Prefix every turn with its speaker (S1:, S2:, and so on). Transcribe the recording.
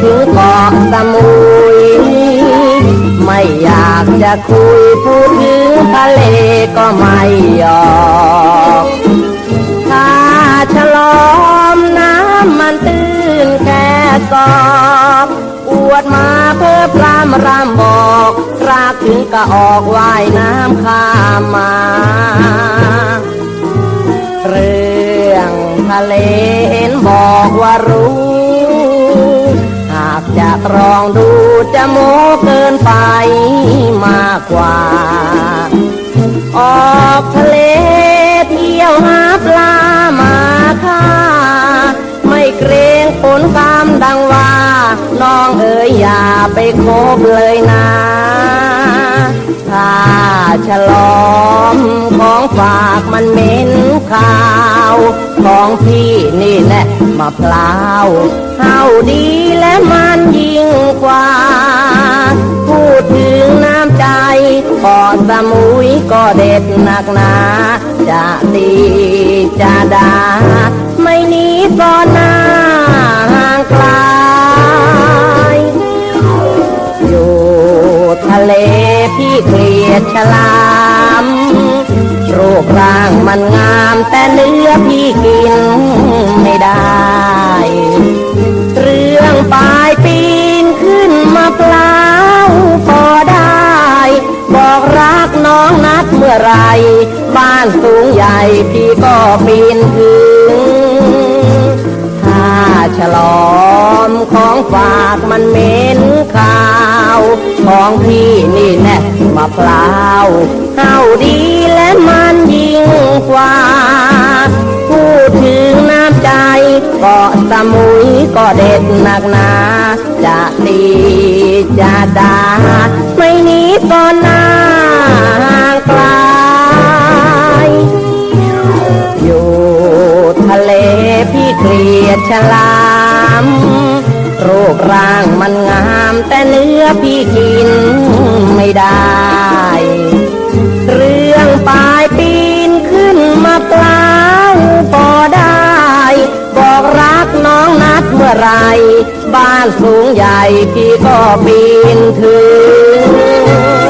S1: ถึงเกาะสมุย ไม่อยากจะคุยพูดถึงทะเลก็ไม่ยอมถ้าฉลอมน้ำมันตื้นแค่ศอกอวดมาเพื่อพรำรำบอกรักถึงก็ออกว่ายน้ำข้ามมาเรื่องทะเลเห็นบอกว่ารู้ ตรองดูจะโมเกินไปมากกว่า ออกทะเลเที่ยวหาปลามาค่าไม่เกรงผลกรรมดังว่า น้องเอ๋ยอย่าไปคบเลยนะถ้าฉลอมของฝากมันเหม็นขา วของพี่นี่แหละมะพร้าวเฮาดีและมันยิ่งกว่า พูดถึงน้ำใจเกาะสมุยก็เด็ดหนักหนา จะดีจะดา ไม่นีก่อนหน้าห่างไกลอยู่ทะเลพี่เกลียดฉลา รูปร่างมันงามแต่เนื้อพี่กินไม่ได้ เรื่องปลายปีนขึ้นมาเปล่าพอได้ บอกรักน้องนัดเมื่อไร บ้านสูงใหญ่พี่ก็ปีนถึงถ้าฉลอมของฝากมันเหม็นขาว ของพี่นี่แน่มะพร้าวเฮาดี มุยก็เด็ดหนักหนา จะดีจะดาไม่นีก่อนหน้าห่างไกลอยู่ทะเลพี่เกลียดฉลามรูปร่างมันงามแต่เนื้อพี่กินไม่ได้ เรื่องปลายปีนขึ้นมาปลา บ้านสูงใหญ่พี่ก็ปีนถึง